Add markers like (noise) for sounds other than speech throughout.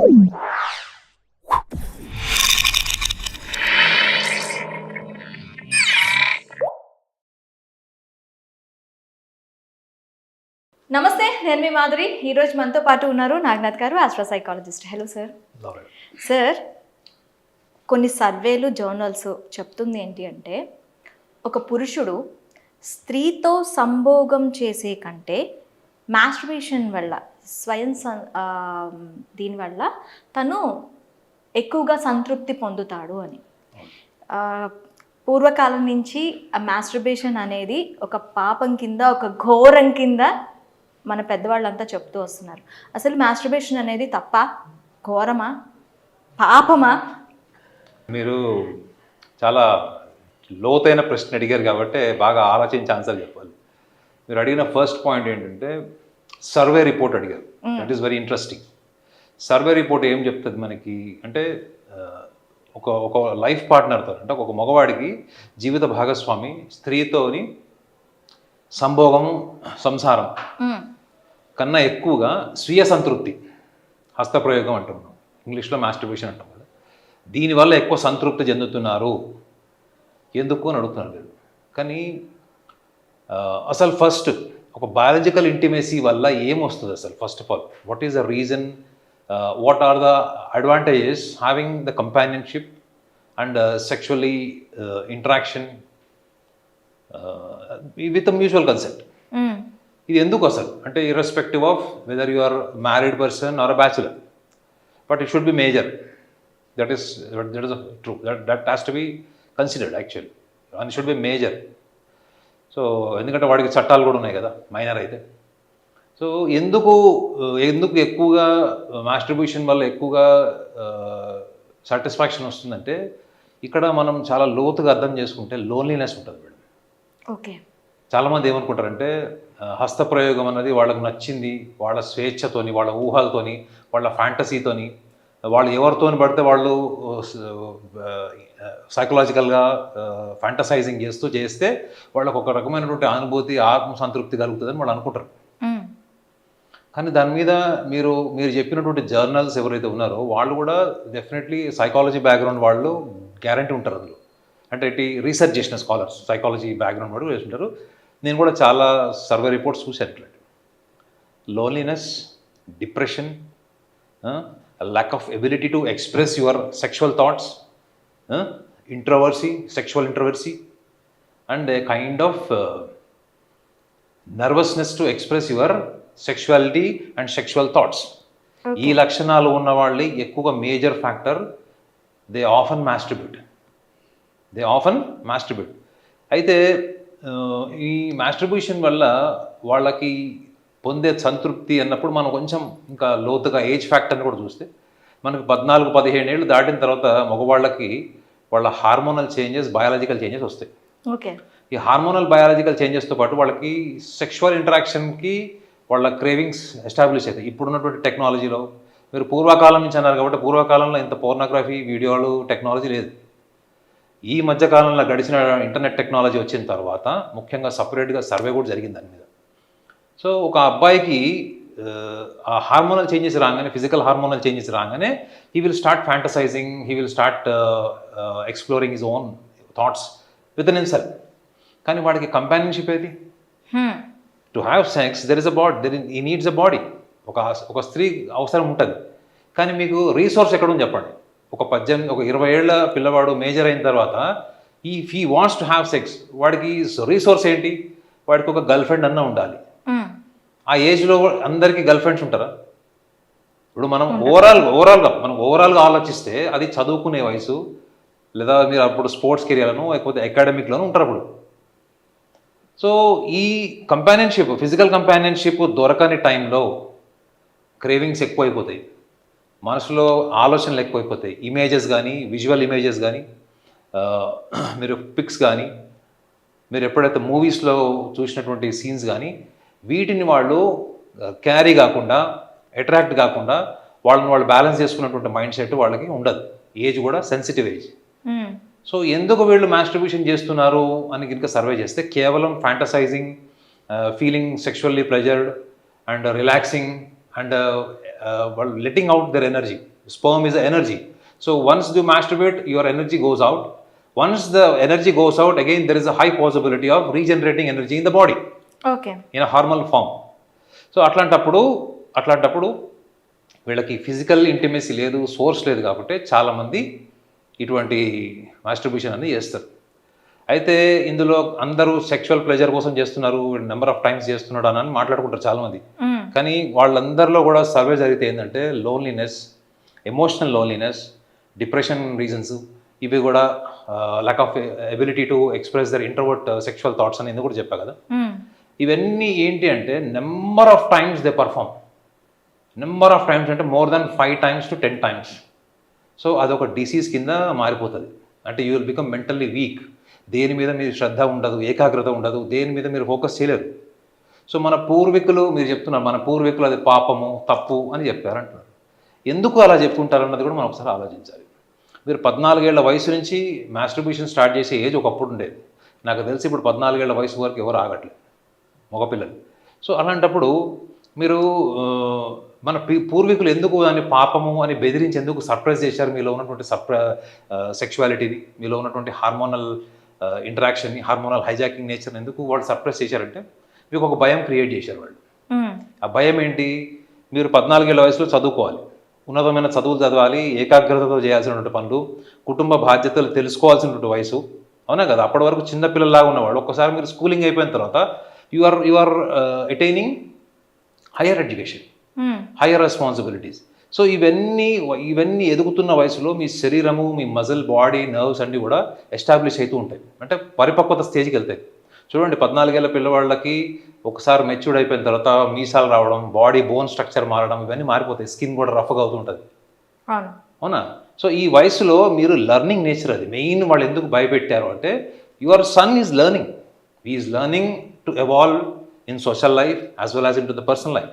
నమస్తే నేను మీ మాధురి. ఈరోజు మనతో పాటు ఉన్నారు Naganath garu astro psychologist. Hello sir sir కొన్ని సర్వేలు జర్నల్స్ చెప్తుంది ఏంటి అంటే ఒక పురుషుడు స్త్రీతో సంభోగం చేసే కంటే మాస్టర్బేషన్ వల్ల స్వయం సం- దీనివల్ల తను ఎక్కువగా సంతృప్తి పొందుతాడు అని. పూర్వకాలం నుంచి ఆ మాస్టర్బేషన్ అనేది ఒక పాపం కింద ఒక ఘోరం కింద మన పెద్దవాళ్ళంతా చెప్తూ వస్తున్నారు. అసలు మాస్టర్బేషన్ అనేది తప్ప ఘోరమా? పాపమా? మీరు చాలా లోతైన ప్రశ్న అడిగారు కాబట్టి బాగా ఆలోచించి ఆన్సర్ చెప్పాలి. మీరు అడిగిన ఫస్ట్ పాయింట్ ఏంటంటే సర్వే రిపోర్ట్ అడిగారు. That is very interesting survey report ఏం చెప్తుంది మనకి? అంటే ఒక ఒక లైఫ్ పార్ట్నర్తో అంటే ఒక మగవాడికి జీవిత భాగస్వామి స్త్రీతోని సంభోగం సంసారం. కన్నా ఎక్కువగా స్వీయ సంతృప్తి హస్తప్రయోగం అంటున్నాం ఇంగ్లీష్లో మాస్టర్బేషన్ అంటాం కదా. దీనివల్ల ఎక్కువ సంతృప్తి చెందుతున్నారు. ఎందుకు అని అడుగుతున్నారు కానీ అసలు ఫస్ట్ ఒక బయాలజికల్ ఇంటిమేసీ వల్ల ఏమొస్తుంది అసలు? First of all what is the reason what are the advantages having the companionship and sexually interaction with mutual concept hmm. ఇది ఎందుకు అసలు? అంటే irrespective of whether you are married person or a bachelor but it should be major that is that is true that that has to be considered actually and should be major so ఎందుకంటే వాడికి చట్టాలు కూడా ఉన్నాయి కదా minor అయితే. So ఎందుకు ఎందుకు ఎక్కువగా మాస్ట్రిబ్యూషన్ వల్ల ఎక్కువగా సాటిస్ఫాక్షన్ వస్తుందంటే ఇక్కడ మనం చాలా లోతుగా అర్థం చేసుకుంటే లోన్లీనెస్ ఉంటుంది మేడం ఓకే. చాలామంది ఏమనుకుంటారంటే హస్తప్రయోగం అన్నది వాళ్ళకు నచ్చింది వాళ్ళ స్వేచ్ఛతోని వాళ్ళ ఊహలతోని వాళ్ళ ఫ్యాంటసీతోని వాళ్ళు ఎవరితోని పడితే వాళ్ళు సైకలాజికల్గా ఫ్యాంటసైజింగ్ చేస్తూ చేస్తే వాళ్ళకు ఒక రకమైనటువంటి అనుభూతి ఆత్మ సంతృప్తి కలుగుతుందని వాళ్ళు అనుకుంటారు. కానీ దాని మీద మీరు మీరు చెప్పినటువంటి జర్నల్స్ ఎవరైతే ఉన్నారో వాళ్ళు కూడా డెఫినెట్లీ సైకాలజీ బ్యాక్గ్రౌండ్ వాళ్ళు గ్యారంటీ ఉంటారు అందులో. అంటే ఇటు రీసెర్చ్ చేసిన స్కాలర్స్ సైకాలజీ బ్యాక్గ్రౌండ్ వాళ్ళు చేస్తుంటారు నేను కూడా చాలా సర్వే రిపోర్ట్స్ చూశాను loneliness depression lack of ability to express your sexual thoughts introversion sexual introversion and a kind of nervousness to express your sexuality and sexual thoughts ఈ లక్షణాలు ఉన్న ఉన్నవాళ్ళు ఎక్కువగా major factor they often masturbate they often masturbate అయితే ఈ మాస్టర్బ్యూషన్ వల్ల వాళ్ళకి పొందే సంతృప్తి అన్నప్పుడు మనం కొంచెం ఇంకా లోతుగా ఏజ్ ఫ్యాక్టర్ని కూడా చూస్తే మనకు పద్నాలుగు పదిహేను ఏళ్ళు దాటిన తర్వాత మగవాళ్ళకి వాళ్ళ హార్మోనల్ చేంజెస్ బయాలజికల్ చేంజెస్ వస్తాయి. ఓకే. ఈ హార్మోనల్ బయాలజికల్ చేంజెస్తో పాటు వాళ్ళకి సెక్షువల్ ఇంటరాక్షన్కి వాళ్ళ క్రేవింగ్స్ ఎస్టాబ్లిష్ అవుతాయి. ఇప్పుడున్నటువంటి టెక్నాలజీలో మీరు పూర్వకాలం నుంచి అన్నారు కాబట్టి పూర్వకాలంలో ఇంత పోర్నోగ్రఫీ వీడియోలు టెక్నాలజీ లేదు. ఈ మధ్య కాలంలో గడిచిన ఇంటర్నెట్ టెక్నాలజీ వచ్చిన తర్వాత ముఖ్యంగా సపరేట్గా సర్వే కూడా జరిగింది దాని మీద. సో ఒక అబ్బాయికి ఆ, హార్మోనల్ చేంజెస్ రాగానే ఫిజికల్ హార్మోనల్ చేంజెస్ రాగానే he will start fantasizing he will start exploring his own thoughts with in self కానీ వాడికి కంపానియన్షిప్ ఏది. To have sex there is a body there ఈ నీడ్స్ అ బాడీ ఒక ఒక స్త్రీ అవసరం ఉంటుంది. కానీ మీకు రీసోర్స్ ఎక్కడుంది చెప్పండి? ఒక పద్దెనిమిది ఒక ఇరవై ఏళ్ళ పిల్లవాడు మేజర్ అయిన తర్వాత ఈ he wants to have sex వాడికి రీసోర్స్ ఏంటి? వాడికి ఒక గర్ల్ ఫ్రెండ్ అన్న ఉండాలి. ఆ ఏజ్లో అందరికీ గర్ల్ ఫ్రెండ్స్ ఉంటారా? ఇప్పుడు మనం ఓవరాల్ ఓవరాల్గా మనం ఓవరాల్గా ఆలోచిస్తే అది చదువుకునే వయసు లేదా మీరు అప్పుడు స్పోర్ట్స్ కెరియర్లను లేకపోతే అకాడమిక్లోనూ ఉంటారు అప్పుడు. సో ఈ కంపానియన్షిప్ ఫిజికల్ కంపానియన్షిప్ దొరకని టైంలో క్రేవింగ్స్ ఎక్కువైపోతాయి. మనసులో ఆలోచనలు ఎక్కువైపోతాయి. ఇమేజెస్ కానీ విజువల్ ఇమేజెస్ కానీ మీరు పిక్స్ కానీ మీరు ఎప్పుడైతే మూవీస్లో చూసినటువంటి సీన్స్ కానీ వీటిని వాళ్ళు క్యారీ కాకుండా అట్రాక్ట్ కాకుండా వాళ్ళని వాళ్ళు బ్యాలెన్స్ చేసుకున్నటువంటి మైండ్ సెట్ వాళ్ళకి ఉండదు. ఏజ్ కూడా సెన్సిటివ్ ఏజ్. సో ఎందుకు వీళ్ళు మాస్ట్రిబ్యూషన్ చేస్తున్నారు అని కనుక సర్వే చేస్తే కేవలం fantasizing feeling sexually pressured and relaxing and వాళ్ళు letting out their energy sperm is energy so once do masturbate your energy goes out once the energy goes out again there is a high possibility of regenerating energy in the body okay. In harmful form so అట్లాంటప్పుడు అట్లాంటప్పుడు వీళ్ళకి physical intimacy లేదు source లేదు కాబట్టి చాలామంది ఇటువంటి మాస్టర్బ్యూషన్ అనేది చేస్తారు. అయితే ఇందులో అందరూ సెక్షువల్ ప్లెజర్ కోసం చేస్తున్నారు నెంబర్ ఆఫ్ టైమ్స్ చేస్తున్నాడు అని మాట్లాడుకుంటారు చాలామంది. కానీ వాళ్ళందరిలో కూడా సర్వే జరిగితే ఏంటంటే loneliness emotional loneliness depression reasons ఇవి కూడా lack of ability to express their introvert sexual thoughts అని ఎందుకు కూడా చెప్పా కదా. ఇవన్నీ ఏంటి అంటే number of times they perform number of times అంటే more than five times to ten times so అదొక డిసీజ్ కింద మారిపోతుంది. అంటే you will become mentally weak దేని మీద మీరు శ్రద్ధ ఉండదు ఏకాగ్రత ఉండదు దేని మీద మీరు ఫోకస్ చేయలేరు. సో మన పూర్వీకులు మీరు చెప్తున్నారు మన పూర్వీకులు అది పాపము తప్పు అని చెప్పారు అంటున్నారు ఎందుకు అలా చెప్పుకుంటారు అన్నది కూడా మనం ఒకసారి ఆలోచించాలి. మీరు పద్నాలుగేళ్ళ వయసు నుంచి మాస్టర్బ్యూషన్ స్టార్ట్ చేసే ఏజ్ ఒకప్పుడు ఉండేది. నాకు తెలిసి ఇప్పుడు పద్నాలుగేళ్ళ వయసు వరకు ఎవరు ఆగట్లేదు. మగపిల్లలు. సో అలాంటప్పుడు మీరు మన పీ- పూర్వీకులు ఎందుకు దాన్ని పాపము అని బెదిరించి ఎందుకు సర్ప్రైజ్ చేశారు? మీలో ఉన్నటువంటి సర్ప్ర సెక్షువాలిటీని మీలో ఉన్నటువంటి హార్మోనల్ ఇంటరాక్షన్ని హార్మోనల్ హైజాకింగ్ నేచర్ ఎందుకు వాళ్ళు సర్ప్రైజ్ చేశారంటే మీకు ఒక భయం క్రియేట్ చేశారు వాళ్ళు. ఆ భయం ఏంటి? మీరు పద్నాలుగేళ్ళ వయసులో చదువుకోవాలి. ఉన్నతమైన చదువులు చదవాలి ఏకాగ్రతతో చేయాల్సినటువంటి పనులు కుటుంబ బాధ్యతలు తెలుసుకోవాల్సినటువంటి వయసు. అవునా కదా? అప్పటి వరకు చిన్న పిల్లల్లాగా ఉన్నవాడు ఒక్కసారి మీరు స్కూలింగ్ అయిపోయిన తర్వాత you are you are attaining higher education hmm. Higher responsibilities so ఇవన్నీ ఇవన్నీ ఎదుగుతున్న వయసులో మీ శరీరము మీ మజిల్ బాడీ నర్వ్స్ అన్నీ కూడా ఎస్టాబ్లిష్ అవుతూ ఉంటాయి. అంటే పరిపక్వత స్టేజ్కి వెళ్తాయి. చూడండి పద్నాలుగేళ్ళ పిల్లవాళ్ళకి ఒకసారి మెచ్యూర్డ్ అయిపోయిన తర్వాత మీసాలు రావడం బాడీ బోన్ స్ట్రక్చర్ మారడం ఇవన్నీ మారిపోతాయి. స్కిన్ కూడా రఫ్గా అవుతూ ఉంటుంది అవును. అవునా? సో ఈ వయసులో మీరు లర్నింగ్ నేచర్ అది. మెయిన్ వాళ్ళు ఎందుకు భయపెట్టారు అంటే your son is learning is learning to evolve in social life as well as in to the personal life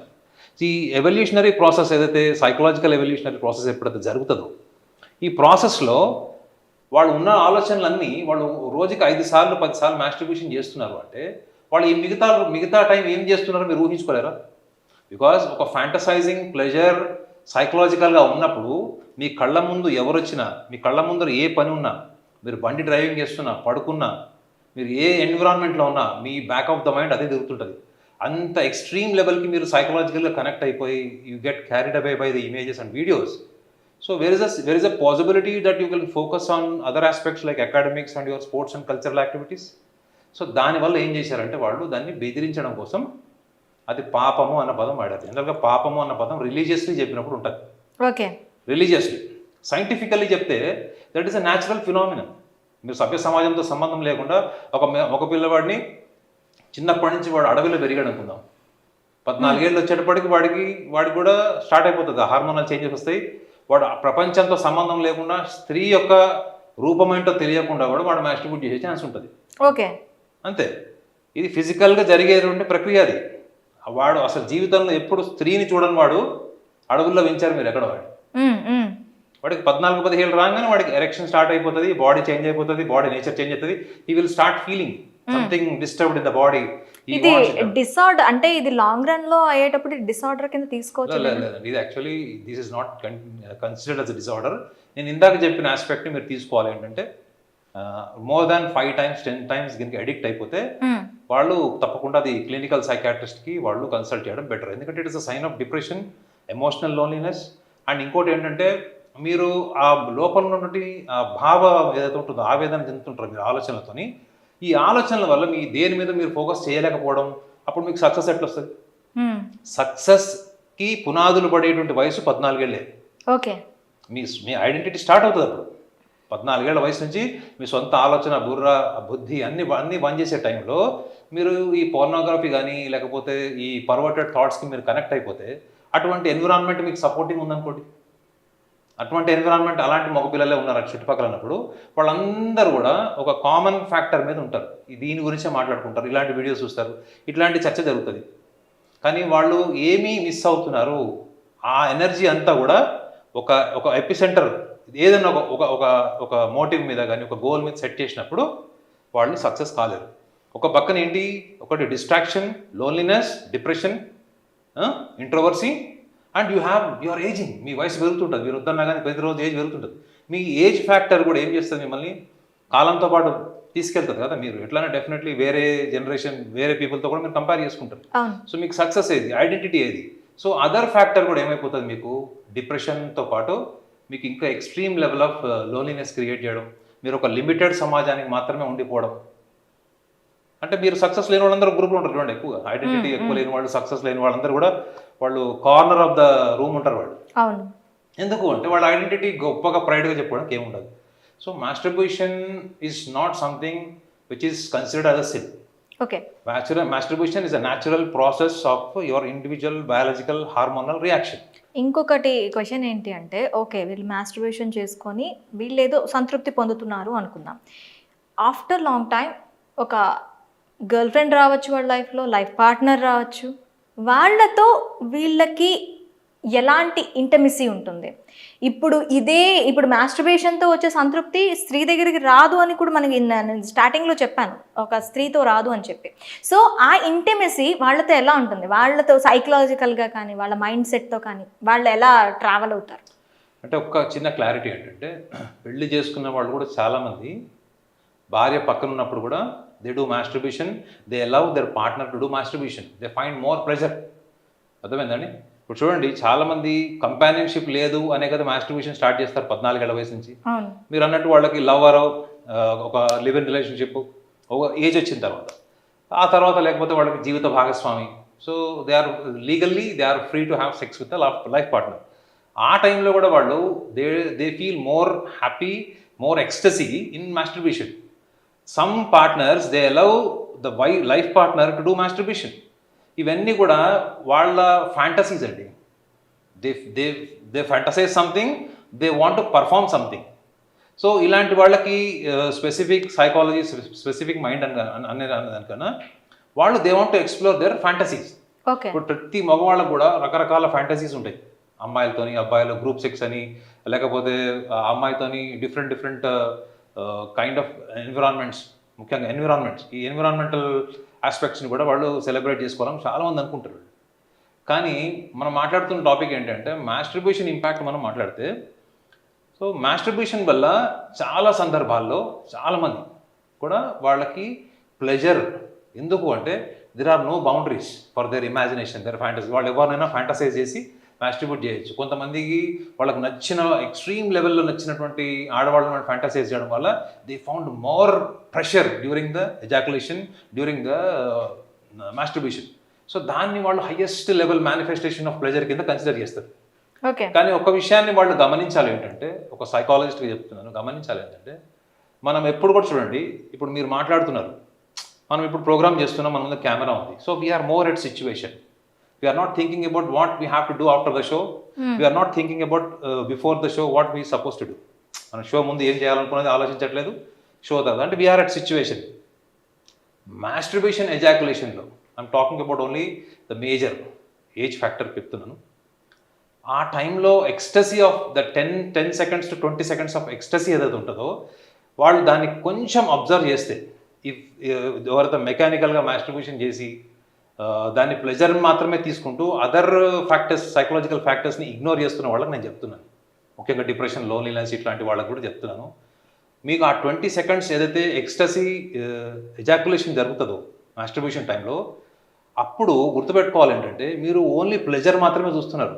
ఈ ఎవల్యూషనరీ ప్రాసెస్ ఏదైతే సైకలాజికల్ ఎవల్యూషనరీ ప్రాసెస్ ఎప్పుడైతే జరుగుతుందో ఈ ప్రాసెస్లో వాళ్ళు ఉన్న ఆలోచనలన్నీ వాళ్ళు రోజుకి ఐదు సార్లు పది సార్లు మాస్ట్రిబ్యూషన్ చేస్తున్నారు అంటే వాళ్ళు ఈ మిగతా మిగతా టైం ఏం చేస్తున్నారో మీరు ఊహించుకోలేరా? బికాజ్ ఒక ఫ్యాంటసైజింగ్ ప్లెజర్ సైకలాజికల్గా ఉన్నప్పుడు మీ కళ్ళ ముందు ఎవరు వచ్చినా మీ కళ్ళ ముందర ఏ పని ఉన్నా మీరు బండి డ్రైవింగ్ చేస్తున్నా పడుకున్నా మీరు ఏ ఎన్విరాన్మెంట్లో ఉన్నా మీ బ్యాక్ ఆఫ్ ద మైండ్ అదే తిరుగుతుంటుంది. అంత ఎక్స్ట్రీమ్ లెవెల్కి మీరు సైకలాజికల్గా కనెక్ట్ అయిపోయి you get carried away by the images and videos so where is a where is a possibility that you can focus on other aspects like academics and your sports and cultural activities so దానివల్ల ఏం చేశారంటే వాళ్ళు దాన్ని బెదిరించడం కోసం అది పాపము అన్న పదం వాడారు. జనరల్గా పాపము అన్న పదం రిలీజియస్లీ చెప్పినప్పుడు ఉంటుంది. ఓకే. రిలీజియస్లీ సైంటిఫికల్లీ చెప్తే that is a natural phenomenon మీరు సభ్య సమాజంతో సంబంధం లేకుండా ఒక ఒక పిల్లవాడిని చిన్నప్పటి నుంచి వాడు అడవిలో పెరిగాడు అనుకుందాం. పద్నాలుగేళ్ళు వచ్చేటప్పటికి వాడికి వాడికి కూడా స్టార్ట్ అయిపోతుంది. హార్మోనల్ చేంజెస్ వస్తాయి. వాడు ప్రపంచంతో సంబంధం లేకుండా స్త్రీ యొక్క రూపం ఏంటో తెలియకుండా కూడా వాడు మాస్ట్రిబ్యూట్ చేసే ఛాన్స్ ఉంటుంది. ఓకే. అంతే. ఇది ఫిజికల్గా జరిగేటువంటి ప్రక్రియ అది. వాడు అసలు జీవితంలో ఎప్పుడు స్త్రీని చూడని వాడు అడవుల్లో పెంచారు మీరు ఎక్కడ వాడు. వాడికి పద్నాలుగు పదిహేళ్ళు రాగానే వాడికి ఎరెక్షన్ స్టార్ట్ అయిపోతుంది బాడీ చేంజ్ అయిపోతుంది బాడీ నేచర్ చేంజ్ అవుతుంది he will start feeling something disturbed in the body ఇది డిసార్డర్ అంటే ఇది లాంగ్ రన్లో అయ్యేటప్పుడు డిసార్డర్ కింద తీసుకోవచ్చు ఇది actually this is not considered as disorder నేను ఇందాక చెప్పిన ఆస్పెక్ట్ని మీరు తీసుకోవాలి ఏంటంటే more than five times ten times దీనికి అడిక్ట్ అయిపోతే మ్మ్. వాళ్ళు తప్పకుండా అది క్లినికల్ సైకాట్రిస్ట్కి వాళ్ళు కన్సల్ట్ చేయడం బెటర్ ఎందుకంటే it is a sign of depression emotional loneliness and ఇంకోటి ఏంటంటే మీరు ఆ లోపల ఉన్నటువంటి ఆ భావ ఏదైతే ఉంటుందో ఆవేదన చెందుతుంటారు మీరు ఆలోచనలతోని ఈ ఆలోచనల వల్ల మీ దేని మీద మీరు ఫోకస్ చేయలేకపోవడం అప్పుడు మీకు సక్సెస్ ఎట్లా వస్తుంది. సక్సెస్కి పునాదులు పడేటువంటి వయసు పద్నాలుగేళ్ళే. ఓకే. మీ మీ ఐడెంటిటీ స్టార్ట్ అవుతుంది అప్పుడు. పద్నాలుగేళ్ళ వయసు నుంచి మీ సొంత ఆలోచన బుర్ర బుద్ధి అన్ని అన్ని బంద్ చేసే టైంలో మీరు ఈ పోర్నోగ్రఫీ కానీ లేకపోతే ఈ పర్వర్టెడ్ థాట్స్కి మీరు కనెక్ట్ అయిపోతే అటువంటి ఎన్విరాన్మెంట్ మీకు సపోర్టింగ్ ఉందనుకోండి. అటువంటి ఎన్విరాన్మెంట్ అలాంటి మగపిల్లలే ఉన్నారు చుట్టుపక్కల ఉన్నప్పుడు వాళ్ళందరూ కూడా ఒక కామన్ ఫ్యాక్టర్ మీద ఉంటారు. దీని గురించే మాట్లాడుకుంటారు. ఇలాంటి వీడియోస్ చూస్తారు. ఇట్లాంటి చర్చ జరుగుతుంది. కానీ వాళ్ళు ఏమీ మిస్ అవుతున్నారు? ఆ ఎనర్జీ అంతా కూడా ఒక ఒక ఎపిసెంటర్ ఏదైనా ఒక ఒక ఒక ఒక మోటివ్ మీద కానీ ఒక గోల్ మీద సెట్ చేసినప్పుడు వాళ్ళు సక్సెస్ కాలేరు. ఒక పక్కన ఏంటి? ఒకటి distraction loneliness depression introversion and you have your aging మీ వయసు పెరుగుతుంటుంది. మీరు వద్దన్నా కానీ ప్రతిరోజు ఏజ్ పెరుగుతుంటుంది. మీ ఏజ్ ఫ్యాక్టర్ కూడా ఏం చేస్తుంది మిమ్మల్ని? కాలంతో పాటు తీసుకెళ్తుంది కదా మీరు. ఎట్లనే డెఫినెట్లీ వేరే జనరేషన్ వేరే పీపుల్తో కూడా మీరు కంపేర్ చేసుకుంటారు. సో మీకు సక్సెస్ ఏది? ఐడెంటిటీ ఏది? సో అదర్ ఫ్యాక్టర్ కూడా ఏమైపోతుంది మీకు? డిప్రెషన్తో పాటు మీకు ఇంకా extreme level of loneliness create చేయడం. మీరు ఒక లిమిటెడ్ సమాజానికి మాత్రమే ఉండిపోవడం. అంటే మీరు సక్సెస్ లేని వాళ్ళందరూ గ్రూప్లో ఉంటారు చూడండి ఎక్కువగా. ఐడెంటిటీ ఎక్కువ లేని వాళ్ళు సక్సెస్ లేని వాళ్ళందరూ కూడా వాళ్ళు కార్నర్ ఆఫ్ ద రూమ్ ఉంటారు వాళ్ళు. అవును. ఎందుకు అంటే వాళ్ళ ఐడెంటిటీ గొప్పగా ప్రైడ్గా చెప్పుకోవడానికి ఏముండదు so masturbation is not something which is considered as a sin okay Natural masturbation is a natural process of your individual biological hormonal reaction. ఇంకొకటి క్వశ్చన్ ఏంటి అంటే ఓకే వీళ్ళు మాస్టర్బేషన్ చేసుకొని వీళ్ళు ఏదో సంతృప్తి పొందుతున్నారు అనుకుందాం. ఆఫ్టర్ లాంగ్ టైం ఒక గర్ల్ ఫ్రెండ్ రావచ్చు వాళ్ళ లైఫ్లో లైఫ్ పార్ట్నర్ రావచ్చు. వాళ్ళతో వీళ్ళకి ఎలాంటి ఇంటమిసీ ఉంటుంది? ఇప్పుడు ఇదే ఇప్పుడు మాస్టర్బేషన్తో వచ్చే సంతృప్తి స్త్రీ దగ్గరికి రాదు అని కూడా మనకి నేను స్టార్టింగ్లో చెప్పాను. ఒక స్త్రీతో రాదు అని చెప్పి. సో ఆ ఇంటిమెసీ వాళ్ళతో ఎలా ఉంటుంది? వాళ్ళతో సైకలాజికల్గా కానీ వాళ్ళ మైండ్ సెట్తో కానీ వాళ్ళు ఎలా ట్రావెల్ అవుతారు? అంటే ఒక చిన్న క్లారిటీ ఏంటంటే (clears throat) పెళ్ళి చేసుకున్న వాళ్ళు కూడా చాలామంది భార్య పక్కన ఉన్నప్పుడు కూడా they do masturbation they love their partner to do masturbation they find more pleasure అర్థమైందండి? ఇప్పుడు చూడండి చాలామంది కంపానియన్షిప్ లేదు అనే కదా మాస్టర్బేషన్ స్టార్ట్ చేస్తారు పద్నాలుగేళ్ళ వయసు నుంచి. మీరు అన్నట్టు వాళ్ళకి లవర్ ఒక లివ్ ఇన్ రిలేషన్షిప్ ఒక ఏజ్ వచ్చిన తర్వాత. ఆ తర్వాత లేకపోతే వాళ్ళకి జీవిత భాగస్వామి. So they are legally they are free to have sex with life partner ఆ టైంలో కూడా వాళ్ళు they they feel more happy more ecstasy in masturbation some partners they allow the wife life partner to do masturbation ఇవన్నీ కూడా వాళ్ళ fantasies అండి. They they they fantasize something they want to perform something so ఇలాంటి వాళ్ళకి specific psychology specific mind అని అనే దానికన్నా వాళ్ళు they want to explore their fantasies okay ఇప్పుడు ప్రతి మగవాళ్ళకు కూడా రకరకాల ఫ్యాంటసీస్ ఉంటాయి. అమ్మాయిలతోని అబ్బాయిలు గ్రూప్ సెక్స్ అని లేకపోతే అమ్మాయితోని different different kind of environments ముఖ్యంగా ఎన్విరాన్మెంట్స్ ఈ ఎన్విరాన్మెంటల్ ఆస్పెక్ట్స్ని కూడా వాళ్ళు సెలబ్రేట్ చేసుకోవాలని చాలామంది అనుకుంటారు. కానీ మనం మాట్లాడుతున్న టాపిక్ ఏంటంటే మాస్ట్రిబ్యూషన్ ఇంపాక్ట్ మనం మాట్లాడితే సో మాస్ట్రిబ్యూషన్ వల్ల చాలా సందర్భాల్లో చాలామంది కూడా వాళ్ళకి ప్లెజర్ ఎందుకు అంటే there are no boundaries for their imagination their fantasy వాళ్ళు ఎవరినైనా ఫ్యాంటసైజ్ చేసి మాస్ట్రిబ్యూట్ చేయొచ్చు. కొంతమందికి వాళ్ళకి నచ్చిన ఎక్స్ట్రీమ్ లెవెల్లో నచ్చినటువంటి ఆడవాళ్ళని ఫ్యాంటసైజ్ చేయడం వల్ల they found more pleasure during the ejaculation during the masturbation so దాన్ని వాళ్ళు highest level manifestation of pleasure కింద కన్సిడర్ చేస్తారు. ఓకే. కానీ ఒక విషయాన్ని వాళ్ళు గమనించాలి ఏంటంటే ఒక సైకాలజిస్ట్గా చెప్తున్నాను గమనించాలి ఏంటంటే మనం ఎప్పుడు కూడా చూడండి ఇప్పుడు మీరు మాట్లాడుతున్నారు మనం ఇప్పుడు ప్రోగ్రామ్ చేస్తున్నాం మన ముందు కెమెరా ఉంది. So we are more at situation we are not thinking about what we have to do after the show we are not thinking about before the show what we suppose to do మన show ముందు ఏం చేయాలనుకున్నది ఆలోచించట్లేదు. Show తర్వాత అంటే we are at situation masturbation ఎజాకులేషన్లో I'm talking about only the major age factor చెప్తున్నాను. ఆ టైంలో ecstasy of the ten ten seconds to twenty seconds of ecstasy ఏదైతే ఉంటుందో వాళ్ళు దాన్ని కొంచెం అబ్జర్వ్ చేస్తే ఇఫ్ ఎవరైతే మెకానికల్గా మాస్ట్రిబ్యూషన్ చేసి దాన్ని ప్లెజర్ మాత్రమే తీసుకుంటూ అదర్ ఫ్యాక్టర్స్ సైకలాజికల్ ఫ్యాక్టర్స్ని ఇగ్నోర్ చేస్తున్న వాళ్ళకి నేను చెప్తున్నాను. ముఖ్యంగా డిప్రెషన్ లోన్లీనెస్ ఇట్లాంటి వాళ్ళకి కూడా చెప్తున్నాను. మీకు ఆ ట్వంటీ సెకండ్స్ ఏదైతే ఎక్స్టసీ ఎజాకులేషన్ జరుగుతుందో మాస్టర్బేషన్ టైంలో అప్పుడు గుర్తుపెట్టుకోవాలి ఏంటంటే మీరు ఓన్లీ ప్లెజర్ మాత్రమే చూస్తున్నారు.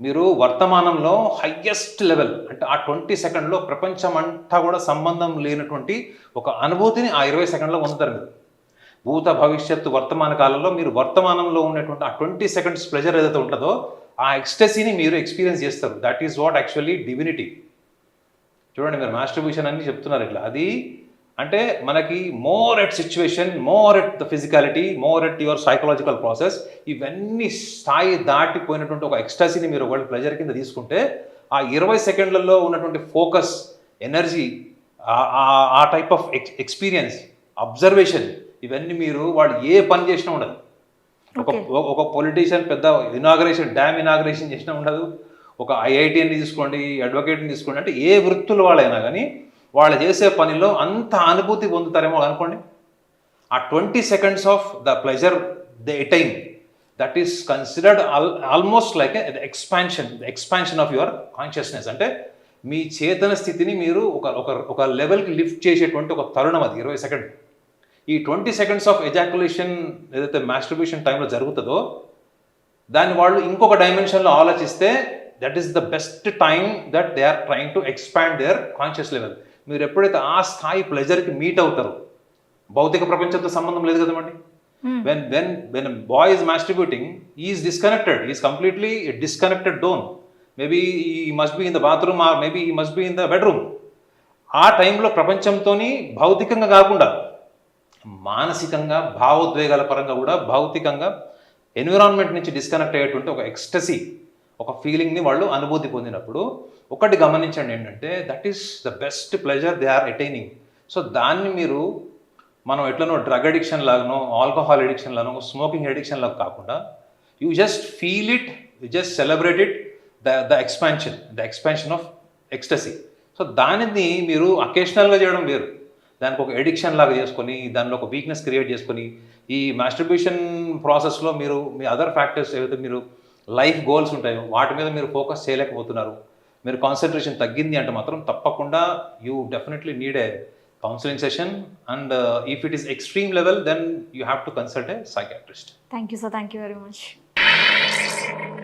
మీరు వర్తమానంలో హయ్యెస్ట్ లెవెల్ అంటే ఆ ట్వంటీ సెకండ్లో ప్రపంచం అంతా కూడా సంబంధం లేనటువంటి ఒక అనుభూతిని ఆ ఇరవై సెకండ్లో పొందుతారు మీరు. భూత భవిష్యత్తు వర్తమాన కాలంలో మీరు వర్తమానంలో ఉన్నటువంటి ఆ ట్వంటీ సెకండ్స్ ప్లెజర్ ఏదైతే ఉంటుందో ఆ ఎక్స్టసీని మీరు ఎక్స్పీరియన్స్ చేస్తారు. That is what actually divinity చూడండి మీరు మాస్టర్బ్యూషన్ అని చెప్తున్నారు ఇట్లా. అది అంటే మనకి more at situation more at the physicality more at your psychological process ఇవన్నీ స్థాయి దాటిపోయినటువంటి ఒక ఎక్స్టాసీని మీరు ఒకవేళ ప్లెజర్ కింద తీసుకుంటే ఆ ఇరవై సెకండ్లలో ఉన్నటువంటి ఫోకస్ ఎనర్జీ ఆ టైప్ ఆఫ్ ఎక్స్పీరియన్స్ అబ్జర్వేషన్ ఇవన్నీ మీరు వాళ్ళు ఏ పని చేసినా ఉండదు. ఒక ఒక పొలిటీషియన్ పెద్ద ఇనాగరేషన్ డ్యామ్ ఇనాగరేషన్ చేసినా ఉండదు. ఒక ఐఐటిని తీసుకోండి అడ్వకేట్ని తీసుకోండి అంటే ఏ వృత్తులు వాళ్ళైనా కానీ వాళ్ళు చేసే పనిలో అంత అనుభూతి పొందుతారేమో అనుకోండి. ఆ twenty seconds of the pleasure the attain that is considered almost like expansion expansion of your consciousness. అంటే మీ చేతన స్థితిని మీరు ఒక ఒక ఒక లెవెల్కి లిఫ్ట్ చేసేటువంటి ఒక తరుణం అది ఇరవై సెకండ్ ఈ ట్వంటీ సెకండ్స్ ఆఫ్ ఎజాకులేషన్ ఏదైతే మాస్టర్బేషన్ టైంలో జరుగుతుందో దాన్ని వాళ్ళు ఇంకొక డైమెన్షన్లో ఆలోచిస్తే that is the best time that they are trying to expand their conscious level మీరు ఎప్పుడైతే ఆ స్థాయి ప్లెజర్కి మీట్ అవుతారో భౌతిక ప్రపంచంతో సంబంధం లేదు కదమండి when when when boy is masturbating is disconnected is completely disconnected done maybe he must be in the bathroom or maybe he must be in the bedroom ఆ టైంలో ప్రపంచంతోని భౌతికంగా కాకుండా మానసికంగా భావోద్వేగాల పరంగా కూడా భౌతికంగా ఎన్విరాన్మెంట్ నుంచి డిస్కనెక్ట్ అయ్యేటువంటి ఒక ఎక్స్టసీ ఒక ఫీలింగ్ని వాళ్ళు అనుభూతి పొందినప్పుడు ఒకటి గమనించండి ఏంటంటే that is the best pleasure they are attaining so దాన్ని మీరు మనం ఎట్లనో డ్రగ్ అడిక్షన్ లాగానో ఆల్కహాల్ అడిక్షన్ లాగానో స్మోకింగ్ అడిక్షన్ లాగా కాకుండా you just feel it you just celebrate it the the expansion the expansion of ecstasy so దానిని మీరు అకేషనల్గా చేయడం వేరు. దానికి ఒక ఎడిక్షన్ లాగా చేసుకొని దానిలో ఒక వీక్నెస్ క్రియేట్ చేసుకొని ఈ మాస్టర్బ్యూషన్ ప్రాసెస్లో మీరు మీ అదర్ ఫ్యాక్టర్స్ ఏవైతే మీరు లైఫ్ గోల్స్ ఉంటాయో వాటి మీద మీరు ఫోకస్ చేయలేకపోతున్నారు. మీరు కాన్సన్ట్రేషన్ తగ్గింది అంటే మాత్రం తప్పకుండా you definitely need a counselling session and if it is extreme level then you have to consult a psychiatrist thank you sir thank you very much